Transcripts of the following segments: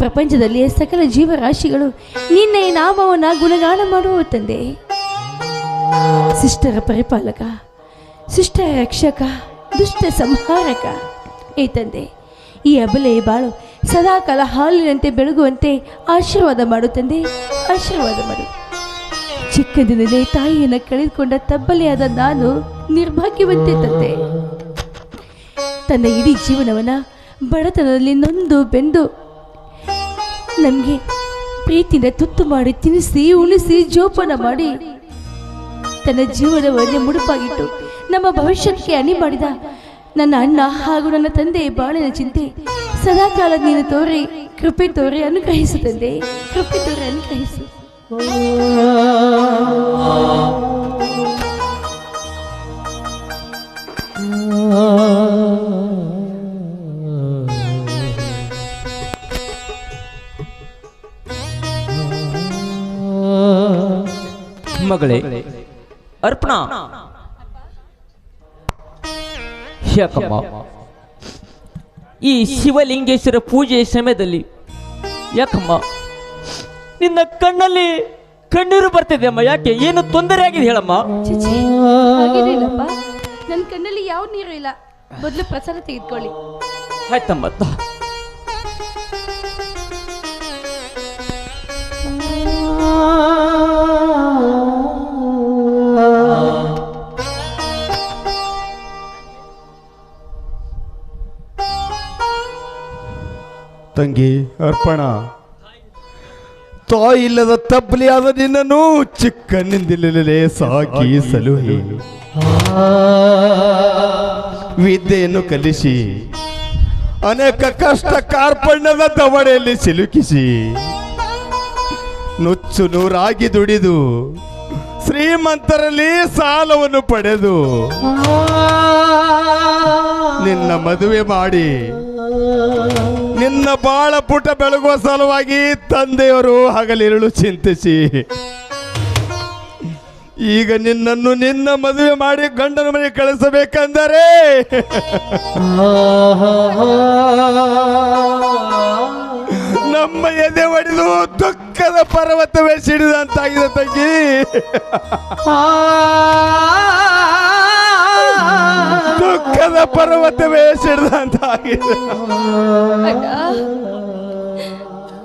ಪ್ರಪಂಚದಲ್ಲಿ ಸಕಲ ಜೀವರಾಶಿಗಳು ನಿನ್ನ ನಾಮವನ್ನು ಗುಣಗಾನ ಮಾಡುವ ತಂದೆ. ಶಿಷ್ಟರ ಪರಿಪಾಲಕ, ಸಿಸ್ಟರ ರಕ್ಷಕ, ದುಷ್ಟ ಸಂಹಾರಕ. ಏ ತಂದೆ, ಈ ಅಬಲೆ ಬಾಳು ಸದಾಕಾಲ ಹಾಲಿನಂತೆ ಬೆಳಗುವಂತೆ ಆಶೀರ್ವಾದ ಮಾಡು ತಂದೆ, ಆಶೀರ್ವಾದ ಮಾಡು. ಚಿಕ್ಕಂದಿನಲ್ಲೇ ತಾಯಿಯನ್ನು ಕಳೆದುಕೊಂಡ ತಬ್ಬಲೆಯಾದ ನಾನು ನಿರ್ಭಾಗ್ಯವಂತೆ ತಂದೆ. ತನ್ನ ಇಡೀ ಜೀವನವನ್ನ ಬಡತನದಲ್ಲಿ ನೊಂದು ಬೆಂದು ನಮಗೆ ಪ್ರೀತಿನ ತುತ್ತು ಮಾಡಿ ತಿನ್ನಿಸಿ ಉಣಿಸಿ ಜೋಪಾನ ಮಾಡಿ. ತನ್ನ ಜೀವನವನ್ನೇ ಮುಡುಪಾಗಿಟ್ಟು ನಮ್ಮ ಭವಿಷ್ಯಕ್ಕೆ ಅಣಿ ಮಾಡಿದ ನನ್ನ ಅಣ್ಣ ಹಾಗೂ ನನ್ನ ತಂದೆ ಬಾಳಿನ ಚಿಂತೆ ಸದಾಕಾಲ ನೀನು ತೋರಿ, ಕೃಪೆ ತೋರಿ ಅನುಗ್ರಹಿಸು ತಂದೆ, ಕೃಪೆ ತೋರಿ ಅನುಗ್ರಹಿಸು. ಮಗಳೇ ಅರ್ಪಣಾ. ಯಾಕಮ್ಮ ಈ ಶಿವಲಿಂಗೇಶ್ವರ ಪೂಜೆಯ ಸಮಯದಲ್ಲಿ ಯಾಕಮ್ಮ ನಿನ್ನ ಕಣ್ಣಲ್ಲಿ ಕಣ್ಣೀರು ಬರ್ತಿದೆ ಅಮ್ಮ ಯಾಕೆ? ಏನು ತೊಂದರೆ ಆಗಿದೆ ಹೇಳಮ್ಮ? ಹಾಗೇನಿಲ್ಲಪ್ಪ ನನ್ನ ಕಣ್ಣಲ್ಲಿ ಯಾವ ನೀರು ಇಲ್ಲ. ಮೊದಲು ಪ್ರಸಾದ ತೆಗೆದುಕೊಳ್ಳಿ. ಆಯ್ತಮ್ಮ. ತ- ತಂಗಿ ಅರ್ಪಣ. ತಾಯಿ ಇಲ್ಲದ ತಬ್ಬಲಿಯಾದ ನಿನ್ನನ್ನು ಚಿಕ್ಕನಿಂದಲೇ ಸಾಕಿ ಸಾಗಿಸಲು ವಿದ್ಯೆಯನ್ನು ಕಲಿಸಿ ಅನೇಕ ಕಷ್ಟ ಕಾರ್ಪಣ್ಯದ ದವಡೆಯಲ್ಲಿ ಸಿಲುಕಿಸಿ ನುಚ್ಚು ನೂರಾಗಿ ದುಡಿದು ಶ್ರೀಮಂತರಲ್ಲಿ ಸಾಲವನ್ನು ಪಡೆದು ನಿನ್ನ ಮದುವೆ ಮಾಡಿ ನಿನ್ನ ಬಾಳ ಪುಟ ಬೆಳಗುವ ಸಲುವಾಗಿ ತಂದೆಯವರು ಹಗಲಿರುಳು ಚಿಂತಿಸಿ. ಈಗ ನಿನ್ನನ್ನು ನಿನ್ನ ಮದುವೆ ಮಾಡಿ ಗಂಡನ ಮನೆಗೆ ಕಳಿಸಬೇಕೆಂದರೆ? ನಮ್ಮ ಎದೆ ಒಡೆದು ದುಃಖದ ಪರ್ವತವೇ ಸಿಡಿದಂತಾಗಿದೆ ತಂಗಿ. ದುಃಖದ ಪರ್ವತವೇ ಸಿಡಿದಂತಾಗಿದೆ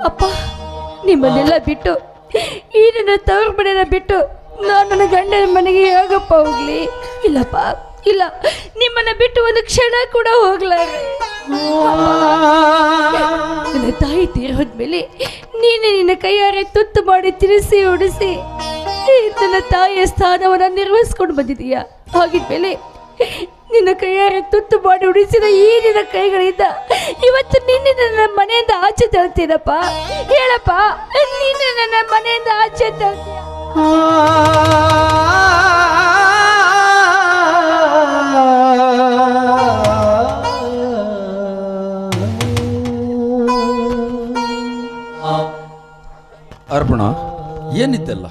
ಅಪ್ಪ ನಿಮ್ಮನ್ನೆಲ್ಲ ಬಿಟ್ಟು ಈ ನನ್ನ ತವ್ರ ಮನೆನ ಬಿಟ್ಟು ನಾನು ನನ್ನ ಗಂಡನ ಮನೆಗೆ ಹೇಗಪ್ಪ ಹೋಗ್ಲಿ? ಇಲ್ಲಪ್ಪ, ಇಲ್ಲ. ನಿಮ್ಮನ್ನ ಬಿಟ್ಟು ಒಂದು ಕ್ಷಣ ಕೂಡ ಹೋಗ್ಲಾರೆ ನನ್ನ ತಾಯಿ ತೀರೋದ್ಮೇಲೆ ನೀನೆ ನಿನ್ನ ಕೈಯಾರೆ ತುತ್ತು ಮಾಡಿ ತಿರುಸಿ ಉಡಿಸಿ ನನ್ನ ತಾಯಿಯ ಸ್ಥಾನವನ್ನು ನಿರ್ವಹಿಸ್ಕೊಂಡು ಬಂದಿದೀಯ ಹಾಗಿದ್ಮೇಲೆ ನಿನ್ನ ಕೈಯಾರೆ ತುತ್ತು ಮಾಡಿ ಉಡಿಸಿದ ಈ ನಿನ್ನ ಕೈಗಳಿಂದ ಇವತ್ತು ನಿನ್ನ ನನ್ನ ಮನೆಯಿಂದ ಆಚೆ ತಳ್ತೀನಪ್ಪ ಹೇಳಪ್ಪ, ನಿನ್ನೆ ನನ್ನ ಮನೆಯಿಂದ ಆಚೆ ತಳ್ತೀಯ ಅರ್ಪಣ ಏನಿದ್ದಲ್ಲ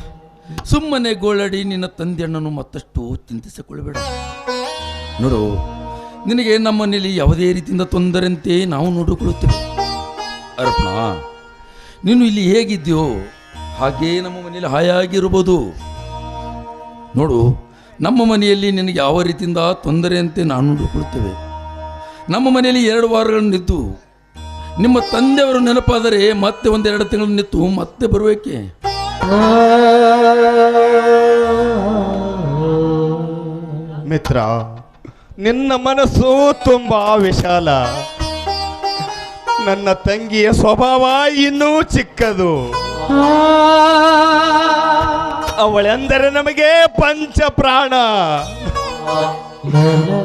ಸುಮ್ಮನೆ ಗೋಳಡಿ ನಿನ್ನ ತಂದೆಯಣ್ಣನು ಮತ್ತಷ್ಟು ಚಿಂತಿಸಿಕೊಳ್ಳಬೇಡ. ನೋಡು, ನಿನಗೆ ನಮ್ಮ ಮನೆಯಲ್ಲಿ ಯಾವುದೇ ರೀತಿಯಿಂದ ತೊಂದರೆಯಂತೆ ನಾವು ನೋಡಿಕೊಳ್ಳುತ್ತೇವೆ. ಅರ್ಪಣ ನೀನು ಇಲ್ಲಿ ಹೇಗಿದ್ಯೋ ಹಾಗೇ ನಮ್ಮ ಮನೆಯಲ್ಲಿ ಹಾಯಾಗಿರ್ಬೋದು. ನೋಡು, ನಮ್ಮ ಮನೆಯಲ್ಲಿ ನಿನಗೆ ಯಾವ ರೀತಿಯಿಂದ ತೊಂದರೆಯಂತೆ ನಾವು ನೋಡಿಕೊಳ್ಳುತ್ತೇವೆ. ನಮ್ಮ ಮನೆಯಲ್ಲಿ ಎರಡು ವಾರಗಳನ್ನು ನಿಂತು, ನಿಮ್ಮ ತಂದೆಯವರು ನೆನಪಾದರೆ ಮತ್ತೆ ಒಂದೆರಡು ತಿಂಗಳು ನಿಂತು ಮತ್ತೆ ಬರಬೇಕೆ ಮಿತ್ರ ನಿನ್ನ ಮನಸ್ಸು ತುಂಬಾ ವಿಶಾಲ. ನನ್ನ ತಂಗಿಯ ಸ್ವಭಾವ ಇನ್ನೂ ಚಿಕ್ಕದು. ಅವಳೆಂದರೆ ನಮಗೆ ಪಂಚ ಪ್ರಾಣ.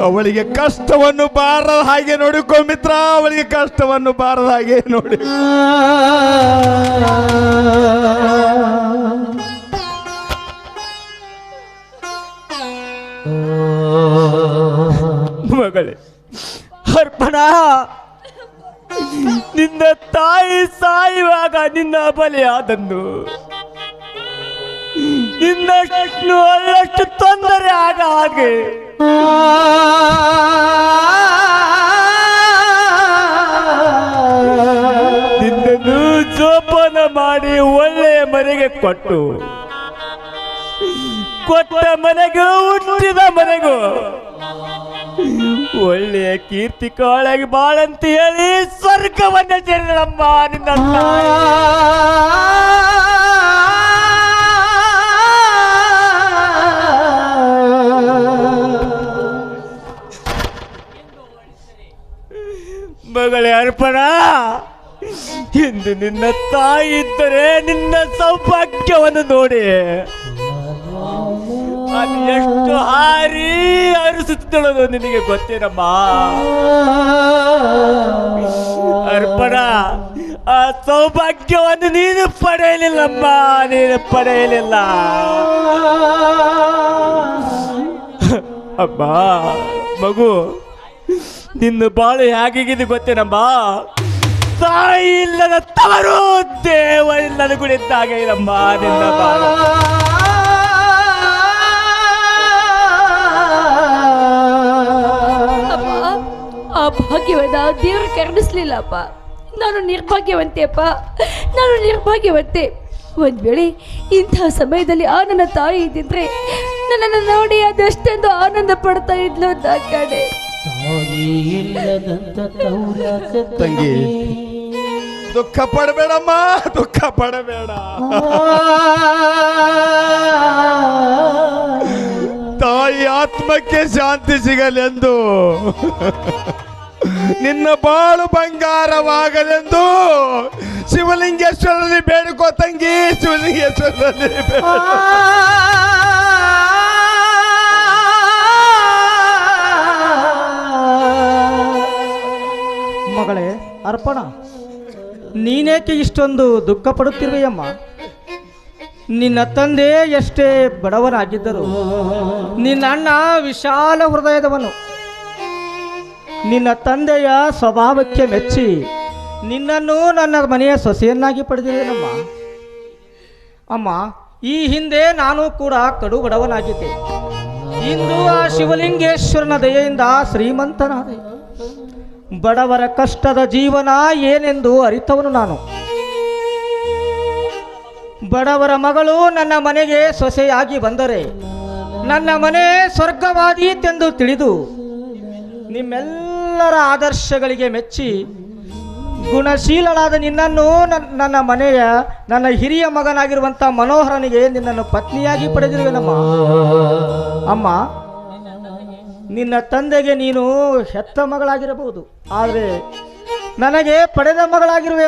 ಅವಳಿಗೆ ಕಷ್ಟವನ್ನು ಬಾರದ ಹಾಗೆ ನೋಡಿಕೊ ಮಿತ್ರ, ಅವಳಿಗೆ ಕಷ್ಟವನ್ನು ಬಾರದ ಹಾಗೆ ನೋಡಿ. ಮಗಳೇ, ಅರ್ಪಣ, ನಿನ್ನ ತಾಯಿ ಸಾಯುವಾಗ ನಿನ್ನ ಬಲಿಯಾದನ್ನು ನಿನ್ನಷ್ಟು ಅಲ್ಲಷ್ಟು ತೊಂದರೆ ಆಗ ಹಾಗೆ. ನಿನ್ನನ್ನು ಜೋಪಾನ ಮಾಡಿ ಒಳ್ಳೆಯ ಮನೆಗೆ ಕೊಟ್ಟು ಕೊಟ್ಟ ಮನೆಗೂ, ಹುಟ್ಟಿದ ಮನೆಗೂ ಒಳ್ಳೆಯ ಕೀರ್ತಿ ಕಾಳಾಗಿ ಬಾಳಂತ ಹೇಳಿ ಸ್ವರ್ಗವನ್ನ ಸೇರಿದಳಮ್ಮ ನಿನ್ನ. ಮಗಳೇ ಅರ್ಪಣ, ಇಂದು ನಿನ್ನ ತಾಯಿ ಇದ್ದರೆ ನಿನ್ನ ಸೌಭಾಗ್ಯವನ್ನು ನೋಡಿ ಎಷ್ಟು ಹಾರಿ ಹರಿಸುತ್ತಿದ್ದಳದು ನಿನಗೆ ಗೊತ್ತೇನಮ್ಮ? ಅರ್ಪಣ, ಆ ಸೌಭಾಗ್ಯವನ್ನು ನೀನು ಪಡೆಯಲಿಲ್ಲಮ್ಮ, ನೀನು ಪಡೆಯಲಿಲ್ಲ. ಅಮ್ಮ, ಮಗು, ನಿನ್ನ ಬಾಳು ಹೇಗಿದೆ ಗೊತ್ತೇನಮ್ಮ? ತಾಯಿ ಇಲ್ಲದ ತವರು, ದೇವ ಇಲ್ಲದ ಗುಡಿದ್ದಾಗ ಇಲ್ಲಮ್ಮ, ನಿನ್ನ ಬಾಳು. ಭಾಗ್ಯವನ್ನ ದೇವರು ಕರುಣಿಸ್ಲಿಲ್ಲಪ್ಪ. ನಾನು ನಿರ್ಭಾಗ್ಯವಂತೆ ಅಪ್ಪ ನಾನು ನಿರ್ಭಾಗ್ಯವಂತೆ. ಒಂದು ವೇಳೆ ಇಂತಹ ಸಮಯದಲ್ಲಿ ಆ ನನ್ನ ತಾಯಿ ಇದ್ದಿದ್ರೆ ನನ್ನನ್ನು ನೋಡಿ ಅದೆಷ್ಟೊಂದು ಆನಂದ ಪಡ್ತಾ ಇದ್ಲು ಅಂತ ಕಡೆ. ತಂಗಿ ದುಃಖ ಪಡಬೇಡಮ್ಮ ದುಃಖ ಪಡಬೇಡ. ತಾಯಿ ಆತ್ಮಕ್ಕೆ ಶಾಂತಿ ಸಿಗಲೆಂದು. ನಿನ್ನ ಬಾಳು ಬಂಗಾರವಾಗಲೆಂದು ಶಿವಲಿಂಗೇಶ್ವರನಲ್ಲಿ ಬೇಡಿಕೋ ತಂಗಿ ಶಿವಲಿಂಗೇಶ್ವರಲ್ಲಿ ಬೇಡಿಕೋ. ಮಗಳೇ, ಅರ್ಪಣ, ನೀನೇಕೆ ಇಷ್ಟೊಂದು ದುಃಖ ಪಡುತ್ತಿರುವೆಯಮ್ಮ ನಿನ್ನ ತಂದೆ ಎಷ್ಟೇ ಬಡವನಾಗಿದ್ದರು ನಿನ್ನ ಅಣ್ಣ ವಿಶಾಲ ಹೃದಯದವನು ನಿನ್ನ ತಂದೆಯ ಸ್ವಭಾವಕ್ಕೆ ಮೆಚ್ಚಿ ನಿನ್ನನ್ನು ನನ್ನ ಮನೆಯ ಸೊಸೆಯನ್ನಾಗಿ ಪಡೆದಿದ್ದೇನಮ್ಮ. ಅಮ್ಮ, ಈ ಹಿಂದೆ ನಾನು ಕೂಡ ಕಡು ಬಡವನಾಗಿದ್ದೆ ಇಂದು ಆ ಶಿವಲಿಂಗೇಶ್ವರನ ದಯೆಯಿಂದ ಶ್ರೀಮಂತನಾದೆ. ಬಡವರ ಕಷ್ಟದ ಜೀವನ ಏನೆಂದು ಅರಿತವನು ನಾನು. ಬಡವರ ಮಗಳು ನನ್ನ ಮನೆಗೆ ಸೊಸೆಯಾಗಿ ಬಂದರೆ ನನ್ನ ಮನೆ ಸ್ವರ್ಗವಾದೀತೆಂದು ತಿಳಿದು ನಿಮ್ಮೆಲ್ಲರ ಆದರ್ಶಗಳಿಗೆ ಮೆಚ್ಚಿ ಗುಣಶೀಲಳಾದ ನಿನ್ನನ್ನು ನನ್- ನನ್ನ ಮನೆಯ, ನನ್ನ ಹಿರಿಯ ಮಗನಾಗಿರುವಂಥ ಮನೋಹರನಿಗೆ ನಿನ್ನನ್ನು ಪತ್ನಿಯಾಗಿ ಪಡೆದಿರುವೆನಮ್ಮ. ಅಮ್ಮ, ನಿನ್ನ ತಂದೆಗೆ ನೀನು ಹೆತ್ತ ಮಗಳಾಗಿರಬಹುದು. ಆದರೆ ನನಗೆ ಪಡೆದ ಮಗಳಾಗಿರುವೆ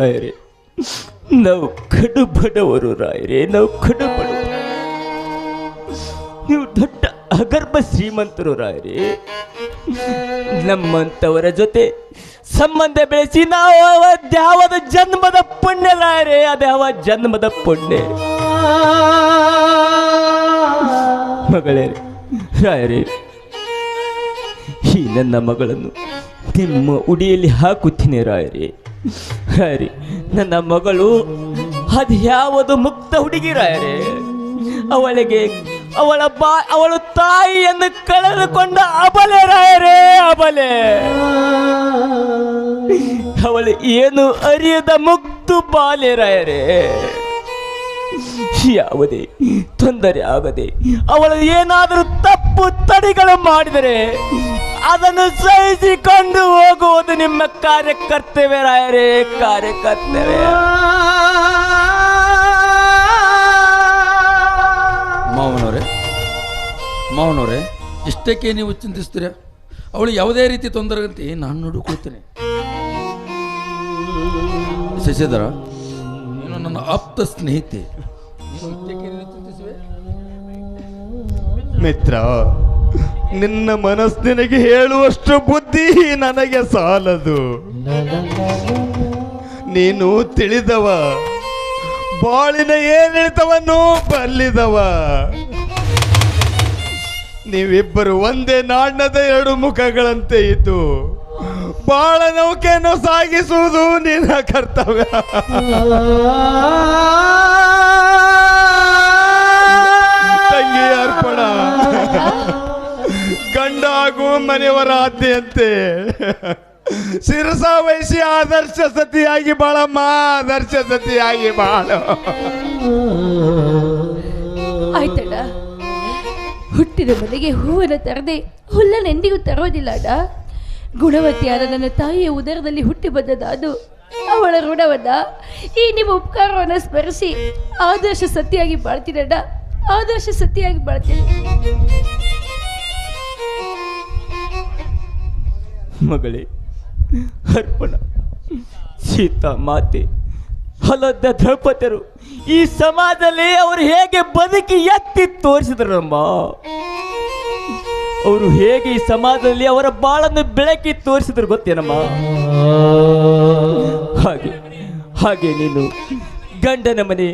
ಅಮ್ಮ ನಾವು ಕಡು ಬಡವರು ರಾಯರೇ, ನಾವು ಕಡು ಬಡವರು ನೀವು ದೊಡ್ಡ ಅಗರ್ಭ ಶ್ರೀಮಂತರು ರಾಯರೇ. ನಮ್ಮಂತವರ ಜೊತೆ ಸಂಬಂಧ ಬೆಳೆಸಿ ನಾವು ಅದ್ಯಾವದ ಜನ್ಮದ ಪುಣ್ಯ ರಾಯರೇ ಅದ್ಯಾವ ಜನ್ಮದ ಪುಣ್ಯ. ಮಗಳೇ, ರಾಯರೇ, ಈ ನನ್ನ ಮಗಳನ್ನು ನಿಮ್ಮ ಉಡಿಯಲ್ಲಿ ಹಾಕುತ್ತೀನಿ ರಾಯರೇ. ರಾಯರೇ ನನ್ನ ಮಗಳು ಅದ್ಯಾವುದು ಮುಕ್ತ ಹುಡುಗಿರೇ ಅವಳಿಗೆ ಅವಳ ಬಾ, ಅವಳು ತಾಯಿಯನ್ನು ಕಳೆದುಕೊಂಡ ಅಬಲೆ ರಾಯರೇ ಅಬಲೆ. ಅವಳು ಏನು ಅರಿಯದ ಮುಕ್ತು ಬಾಲೆ ರಾಯರೇ ಯಾವುದೇ ತೊಂದರೆ ಆಗದೆ ಅವಳು ಏನಾದರೂ ತಪ್ಪು ತಡೆಗಳು ಮಾಡಿದರೆ ಅದನ್ನು ಸಹಿಸಿಕೊಂಡು ಹೋಗುವುದು ನಿಮ್ಮ ಕಾರ್ಯಕರ್ತವ್ಯ ರಾಯರೇ ಕಾರ್ಯಕರ್ತವ್ಯ. ಮೌನವ್ರೆ ಮೌನವ್ರೆ ಇಷ್ಟಕ್ಕೆ ನೀವು ಚಿಂತಿಸ್ತೀರ? ಅವಳು ಯಾವುದೇ ರೀತಿ ತೊಂದರೆಗಂತೆ ನಾನು ನೋಡಿಕೊಳ್ತೇನೆ ಶಶಿಧರ ನೀನು ನನ್ನ ಆಪ್ತ ಸ್ನೇಹಿತೆ. ಮಿತ್ರ ನಿನ್ನ ಮನಸ್ಸಿನಿಗೆ ಹೇಳುವಷ್ಟು ಬುದ್ಧಿ ನನಗೆ ಸಾಲದು. ನೀನು ತಿಳಿದವ. ಬಾಳಿನ ಏನಿಳಿತವನ್ನು ಬಲ್ಲಿದವ. ನೀವಿಬ್ಬರು ಒಂದೇ ನಾಣ್ಯದ ಎರಡು ಮುಖಗಳಂತೆ ಇದ್ದು, ಬಾಳ ನೌಕೆಯನ್ನು ಸಾಗಿಸುವುದು ನಿನ್ನ ಕರ್ತವ್ಯ. ತಂಗಿ ಅರ್ಪಣ. ಹಾಗೂ ಮನೆಯವರ ಆದ್ಯಂತೆ. ಶಿರಸ ವಹಿಸಿ ಆದರ್ಶ ಸತಿಯಾಗಿ ಬಾಳಮ್ಮ ಆದರ್ಶ ಸತಿಯಾಗಿ ಬಾಳು. ಆಯ್ತಡ ಹುಟ್ಟಿದ ಮನೆಗೆ ಹೂವನ್ನು ತರದೆ ಹುಲ್ಲನ್ನೆಂದಿಗೂ ತರೋದಿಲ್ಲ ಅಡ ಗುಣವತಿಯಾದ ನನ್ನ ತಾಯಿಯ ಉದರದಲ್ಲಿ ಹುಟ್ಟಿ ಬಂದದಾದು ನಾನು ಅವಳ ಋಣವನ್ನ ಈ ನಿಮ್ಮ ಉಪಕಾರವನ್ನು ಸ್ಮರಿಸಿ ಆದರ್ಶ ಸತಿಯಾಗಿ ಬಾಳ್ತೀನಡ ಆದರ್ಶ ಸತಿಯಾಗಿ ಬಾಳ್ತೀನಿ. ಮಗಳೇ, ಅರ್ಪಣ, ಸೀತಾ ಮಾತೆ, ಹಲದ ದ್ರೌಪದಿಯರು ಈ ಸಮಾಜದಲ್ಲಿ ಅವರು ಹೇಗೆ ಬದುಕಿ ಎತ್ತಿ ತೋರಿಸಿದ್ರಮ್ಮ ಅವರು ಹೇಗೆ ಈ ಸಮಾಜದಲ್ಲಿ ಅವರ ಬಾಳನ್ನು ಬೆಳಕಿ ತೋರಿಸಿದ್ರು ಗೊತ್ತೇನಮ್ಮ? ಹಾಗೆ ಹಾಗೆ ನೀನು ಗಂಡನ ಮನೆ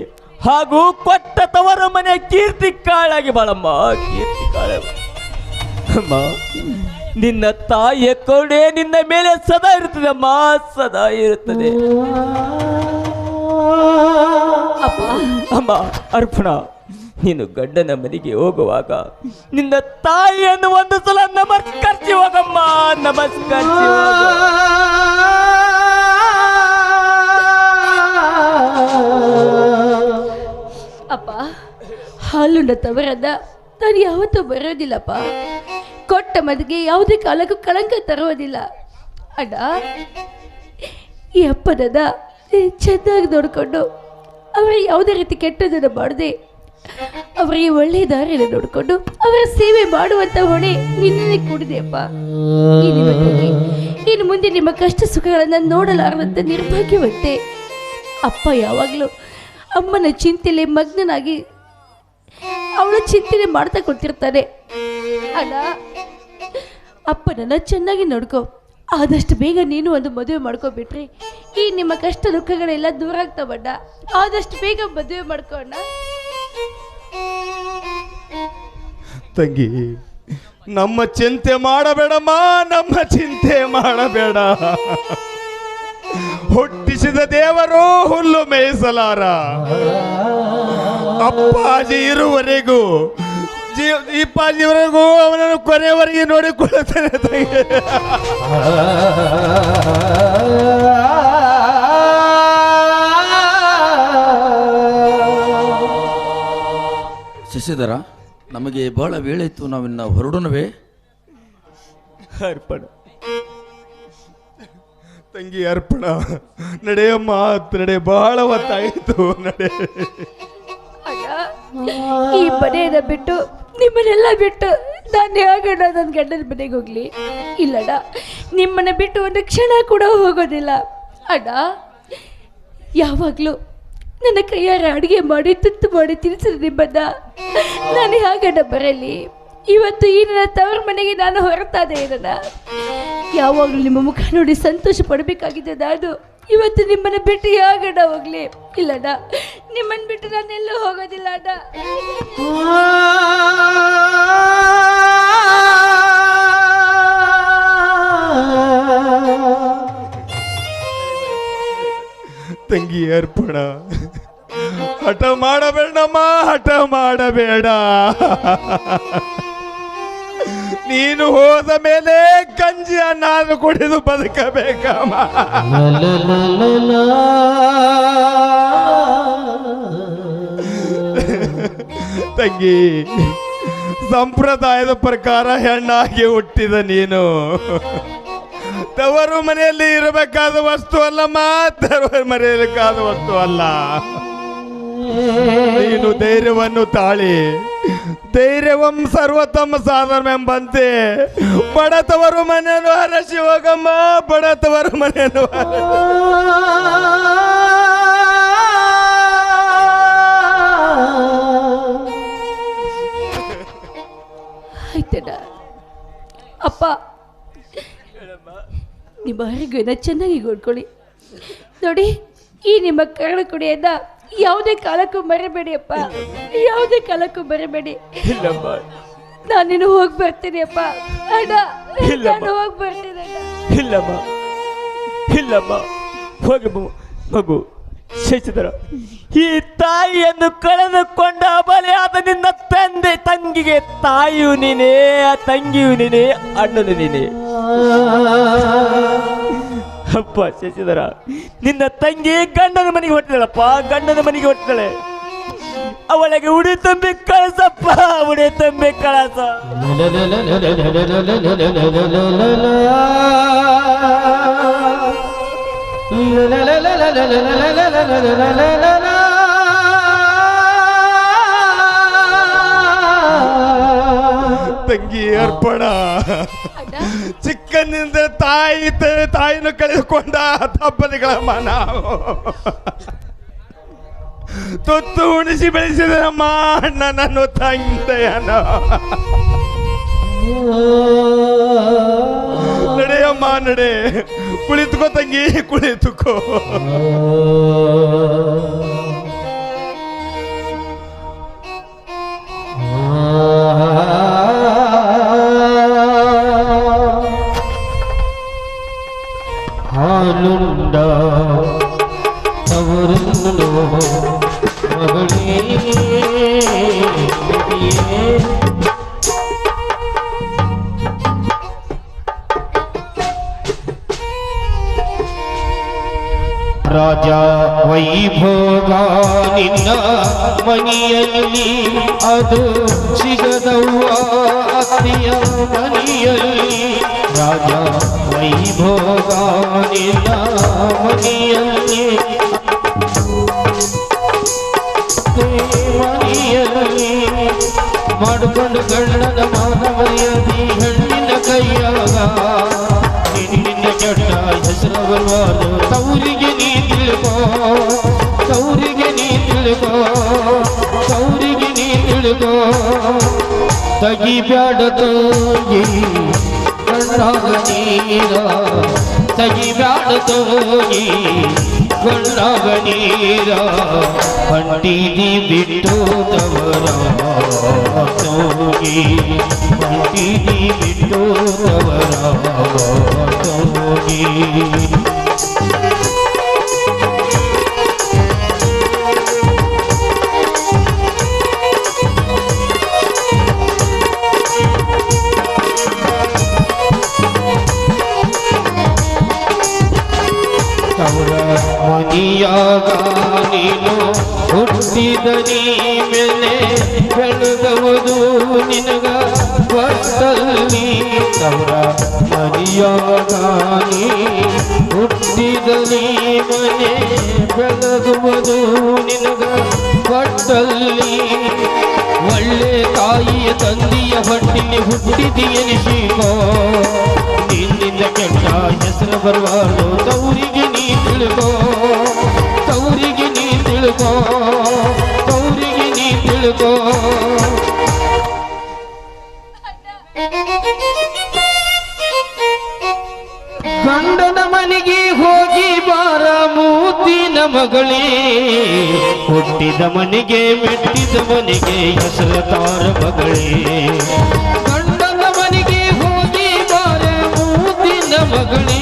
ಹಾಗೂ ಕೊಟ್ಟ ತವರ ಮನೆ ಕೀರ್ತಿ ಕಾಳಾಗಿ ಬಾಳಮ್ಮ, ಕೀರ್ತಿ ಕಾಳ ಅಮ್ಮ ನಿನ್ನ ತಾಯಿಯ ಕರುಣೆ ನಿನ್ನ ಮೇಲೆ ಸದಾ ಇರುತ್ತದೆ ಮಾ ಸದಾ ಇರುತ್ತದೆ ಅಮ್ಮ, ಅರ್ಪಣ, ನೀನು ಗಂಡನ ಮನೆಗೆ ಹೋಗುವಾಗ ನಿನ್ನ ತಾಯಿಯನ್ನು ಒಂದು ಸಲ ನಮಸ್ಕರಿಸಿ ಹೋಗಮ್ಮ, ನಮಸ್ಕರಿಸಿ. ಅಪ್ಪ, ಹಾಲುಂಡ ತವರದ, ನಾನು ಯಾವತ್ತೂ ಬರೋದಿಲ್ಲಪ್ಪ ಕೊಟ್ಟ ಮದುವೆ ಯಾವುದೇ ಕಾಲಕ್ಕೂ ಕಳಂಕ ತರುವುದಿಲ್ಲ. ಅಣ್ಣ, ಈ ಅಪ್ಪನನ್ನ ಚೆನ್ನಾಗಿ ನೋಡಿಕೊಂಡು ಅವರ ಯಾವುದೇ ರೀತಿ ಕೆಟ್ಟದನ್ನು ಮಾಡದೆ ಅವರಿಗೆ ಒಳ್ಳೆಯ ದಾರಿಯನ್ನು ನೋಡಿಕೊಂಡು ಅವರ ಸೇವೆ ಮಾಡುವಂತ ಹೊಣೆ ನಿನ್ನೆ ಕೂಡಿದೆ ಅಪ್ಪ. ಇನ್ನು ಮುಂದೆ ನಿಮ್ಮ ಕಷ್ಟ ಸುಖಗಳನ್ನು ನೋಡಲಾರದಂತ ನಿರ್ಭಾಗ್ಯವಂತೆ. ಅಪ್ಪ ಯಾವಾಗಲೂ ಅಮ್ಮನ ಚಿಂತೆಲೆ ಮಗ್ನನಾಗಿ ಅವಳ ಚಿಂತನೆ ಮಾಡ್ತಾ ಕೊಡ್ತಿರ್ತಾನೆ ಅಣ್ಣ ಅಪ್ಪನನ್ನ ಚೆನ್ನಾಗಿ ನೋಡ್ಕೊ. ಆದಷ್ಟು ಬೇಗ ನೀನು ಒಂದು ಮದುವೆ ಮಾಡ್ಕೊಬಿಟ್ರಿ ಈ ನಿಮ್ಮ ಕಷ್ಟ ದುಃಖಗಳೆಲ್ಲ ದೂರ ಆಗ್ತಾವಣ್ಣ ಆದಷ್ಟು ಬೇಗ ಮದುವೆ ಮಾಡ್ಕೋಣ ತಂಗಿ, ನಮ್ಮ ಚಿಂತೆ ಮಾಡಬೇಡಮ್ಮ, ನಮ್ಮ ಚಿಂತೆ ಮಾಡಬೇಡ. ಹುಟ್ಟಿಸಿದ ದೇವರು ಹುಲ್ಲು ಮೇಯಿಸಲಾರ. ಅಪ್ಪಾಜಿ ಇರುವರೆಗೂ ಜೀ ಇಪ್ಪಾಜಿವರೆಗೂ ಅವನನ್ನು ಕೊನೆಯವರೆಗೆ ನೋಡಿಕೊಳ್ಳುತ್ತೇನೆ ತಂಗಿ. ಶಶಿಧರ ನಮಗೆ ಬಹಳ ವೇಳೆ ಇತ್ತು ನಾವಿನ್ನ ಹೊರಡೋಣವೇ. ಅರ್ಪಣ. ತಂಗಿ ಅರ್ಪಣ ನಡೆಯಮ್ಮ ನಡೆ ಬಹಳ ಹೊತ್ತಾಯಿತು ನಡೆ ಈ ಪದೇದ ಬಿಟ್ಟು ನಿಮ್ಮನ್ನೆಲ್ಲ ಬಿಟ್ಟು ನಾನು ಯಾಕಣ್ಣ ನನ್ನ ಗಂಡನ ಮನೆಗೆ ಹೋಗ್ಲಿ? ಇಲ್ಲಡ ನಿಮ್ಮನ್ನ ಬಿಟ್ಟು ಒಂದು ಕ್ಷಣ ಕೂಡ ಹೋಗೋದಿಲ್ಲ. ಅಣ್ಣ, ಯಾವಾಗಲೂ ನನ್ನ ಕೈಯಾರ ಅಡುಗೆ ಮಾಡಿ, ತುತ್ತು ಮಾಡಿ ತಿನ್ಸಿದ್ರೆ ನಿಮ್ಮನ್ನ. ನಾನು ಹೇಗಣ್ಣ ಬರಲಿ? ಇವತ್ತು ಈ ನನ್ನ ತವರ ಮನೆಗೆ ನಾನು ಹೊರತಾದೆ ಇದನ್ನ ಯಾವಾಗಲೂ ನಿಮ್ಮ ಮುಖ ನೋಡಿ ಸಂತೋಷ ಪಡಬೇಕಾಗಿದೆ ನಾನು. ಇವತ್ತು ನಿಮ್ಮನ್ನ ಬಿಟ್ಟು ಆಗಡ ಹೋಗ್ಲಿ. ಇಲ್ಲದ ನಿಮ್ಮನ್ನ ಬಿಟ್ಟು ನಾನೆಲ್ಲೂ ಹೋಗೋದಿಲ್ಲ ಅಡ ತಂಗಿ ಅರ್ಪಣ. ಹಠ ಮಾಡಬೇಡಮ್ಮ, ಹಠ ಮಾಡಬೇಡ. ನೀನು ಹೋದ ಮೇಲೆ ಗಂಜಿ ನಾನು ಕುಡಿದು ಬದುಕಬೇಕಮ್ಮ. ತಂಗಿ, ಸಂಪ್ರದಾಯದ ಪ್ರಕಾರ ಹೆಣ್ಣಾಗಿ ಹುಟ್ಟಿದ ನೀನು. ತವರು ಮನೆಯಲ್ಲಿ ಇರಬೇಕಾದ ವಸ್ತು ಅಲ್ಲಮ್ಮ ತವರು ಮನೆಯಲ್ಲಿ ಕಾದ ವಸ್ತು ಅಲ್ಲ. ನೀನು ಧೈರ್ಯವನ್ನು ತಾಳಿ ಧೈರ್ಯವಂ ಸರ್ವತಮ ಸಾಧನವೆಂಬಂತೆ ಬಡತವರು ಮನೆಯನ್ನು ಹರಸಿ ಶಿವಗಮ್ಮ ಬಡತವರು ಮನೆಯನ್ನು ಆಯ್ತಡ ಅಪ್ಪ, ನಿಮ್ಮ ಹೊರಗಿನ ಚೆನ್ನಾಗಿ ಕೊಡ್ಕೊಳ್ಳಿ ನೋಡಿ, ಈ ನಿಮ್ಮ ಕರಳು ಕುಡಿಯನ್ನ ಯಾವುದೇ ಕಾಲಕ್ಕೂ ಮರಿಬೇಡಿ ಅಪ್ಪ. ಯಾವುದೇ ಕಾಲಕ್ಕೂ ಮರಿಬೇಡಿ. ಇಲ್ಲಮ್ಮ. ನಾನು ನೀನು ಹೋಗಿ ಬರ್ತೀನಿ ಅಪ್ಪ. ಅಣ್ಣ ಇಲ್ಲಮ್ಮ. ನಾನು ಹೋಗಿ ಬರ್ತೀನಿ ಅಣ್ಣ. ಇಲ್ಲಮ್ಮ. ಇಲ್ಲಮ್ಮ. ಹೋಗಿ ಮಗು. ಮಗು ಶಶಿಧರ ಈ ತಾಯಿಯನ್ನು ಕಳೆದುಕೊಂಡ ಬಲಿಯಾದ ನಿನ್ನ ತಂದೆ ತಂಗಿಗೆ ತಾಯಿಯು ನೀನೇ ತಂಗಿಯು ನೀನೇ ಅಣ್ಣನು ನೀನೇ. ಅಪ್ಪ, ಶಶಿಧರ, ನಿನ್ನ ತಂಗಿ ಗಂಡನ ಮನೆಗೆ ಹೊಟ್ಟಿದಳಪ್ಪ ಗಂಡನ ಮನೆಗೆ ಹೊಟ್ಟಿದಳೆ ಅವಳಿಗೆ ಉಡಿ ತುಂಬಿ ಕಳಸಪ್ಪ, ಉಡಿ ತುಂಬಿ ಕಳಸ. ತಂಗಿ ಅರ್ಪಣ. ಚಿಕ್ಕಂದಿಂದ ತಾಯಿ ತಾಯಿನ ಕಳೆದುಕೊಂಡ ತಪ್ಪಲಿಗಳಮ್ಮ ನಾವು ತುತ್ತು ಉಣಿಸಿ ಬೆಳೆಸಿದಮ್ಮ ಅಣ್ಣನನ್ನು ತಂದೆಯನ. ನಡೆಯಮ್ಮ ನಡೆ. ಕುಳಿತುಕೋ ತಂಗಿ, ಕುಳಿತುಕೋ. ಹಾಲುಂಡ ತವರನ್ನು ಮಗಳೇ ರಾಜ ವೈಭೋಗ, ನಿನ್ನ ಮನೆಯಲ್ಲಿ ಅದು ಸಿಗದವ್ವ, ಅತ್ತಿಯ ಮನೆಯಲ್ಲಿ ರಾಜ ವೈಭೋಗ, ನಿನ್ನ ಮನೆಯಲ್ಲಿ ಮನೆಯಲ್ಲಿ ಮಾಡಿಕೊಂಡು ಗಂಡನ ಮಾನವರಿಯಲ್ಲಿ ಹೆಣ್ಣಿನ ಕೈಯಾಗ. ಕೆಟ್ಟ ಹೆಸರು ಬರುವುದು ಸೌರಿಗೆ ನೀ ತಿಳ್ಕೋ, ಸೌರಿಗೆ ನೀ ತಿಳ್ಕೋ, ಸೌರಿಗೆ ನೀ ತಿಳ್ಕೋ. ತಗಿಬ್ಯಾಡ ತೋಗಿ, ಕಣ್ಣಾಗ ನೀರ. ತಗಿಬ್ಯಾಡ ತೋಗಿ ಕಣ್ಣಾಗ ನೀರ ಹೊಂಟಿದಿ ಬಿಟ್ಟು ತವರ ತೋಗಿ ಹೊಂಟಿದಿ ಬಿಟ್ಟು ತವರ ತೋಗಿ ಮನಿಯಾಗ ನೀನು ಹುಟ್ಟಿದ ಮೇಲೆ ಬೆಳಗವುದು ನಿನಗ ಗೊತ್ತಲ್ಲಿ ತವರ ಮನಿಯಾಗ ನೀ ಹುಟ್ಟಿದ ಮನೆ ಬೆಳೆದುವುದು ನಿನಗ ಗೊತ್ತಲ್ಲಿ ಒಳ್ಳೆ ತಾಯಿಯ ತಂದೆಯ ಹೊಟ್ಟಿಲಿ ಹುಟ್ಟಿದಿ ಎನಿಸಿಕೋ ನಿನ್ನಿಂದ ಕೆಟ್ಟ ಹೆಸರು ಬರಬಾರ್ದು ತವರಿಗೆ ನೀ ತಿಳ್ಕೋ. ತಿಳ್ಕೋ ತಿಳ್ಕೋ ಗೌರಿಗೆ ನೀ ತಿಳ್ಕೋ ಗಂಡನ ಮನೆಗೆ ಹೋಗಿ ಬಾರ ಮೂತಿನ ಮಗಳೇ ಹುಟ್ಟಿದ ಮನೆಗೆ ಮೆಟ್ಟಿದ ಮನೆಗೆ ಹೆಸರ ತಾರ ಮಗಳೇ ಗಂಡನ ಮನೆಗೆ ಹೋಗಿ ಬಾರ ಮೂತಿನ ಮಗಳೇ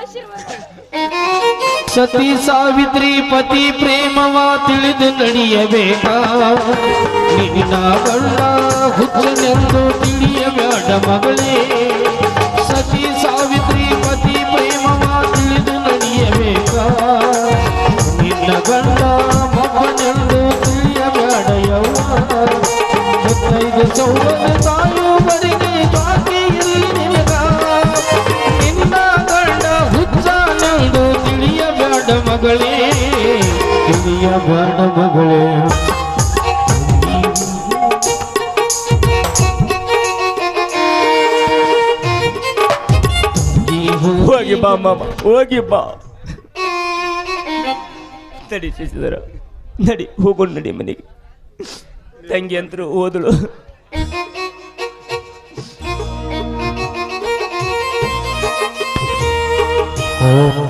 ಆಶೀರ್ವಾದ. ಸತಿ ಸಾವಿತ್ರಿ ಪತಿ ಪ್ರೇಮವ ತಿಳಿದು ನಡೆಯಬೇಕ. ನಿನ್ನ ಗಂಡ ಹುಚ್ಚನೆಂದು ತಿಳಿಯಬೇಡ ಮಗಳೇ. ಸತಿ ಸಾವಿತ್ರಿ ಪತಿ ಪ್ರೇಮವ ತಿಳಿದು ನಡೆಯಬೇಕ. ನಿನ್ನ ಗಂಡ ಮಗನೆಂದು ತಿಳಿಯಬೇಡ ಯವ್ವ. ಹತ್ತೈದು ಸೌರದ ತಿಳಿಯಬೇಡ ಮಗಳೇ ಈ ಹೂ- ಹೋಗಿ ಬಾ ಮಾಮ ಹೋಗಿ ಬಾ. ನಡಿ ಶಶಿಧರ ನಡಿ ಹೋಗೋಣ ನಡಿ ಮನೆಗೆ. ತಂಗಿ ಅಂತರೂ ಹೋದಳು. ಹೋ.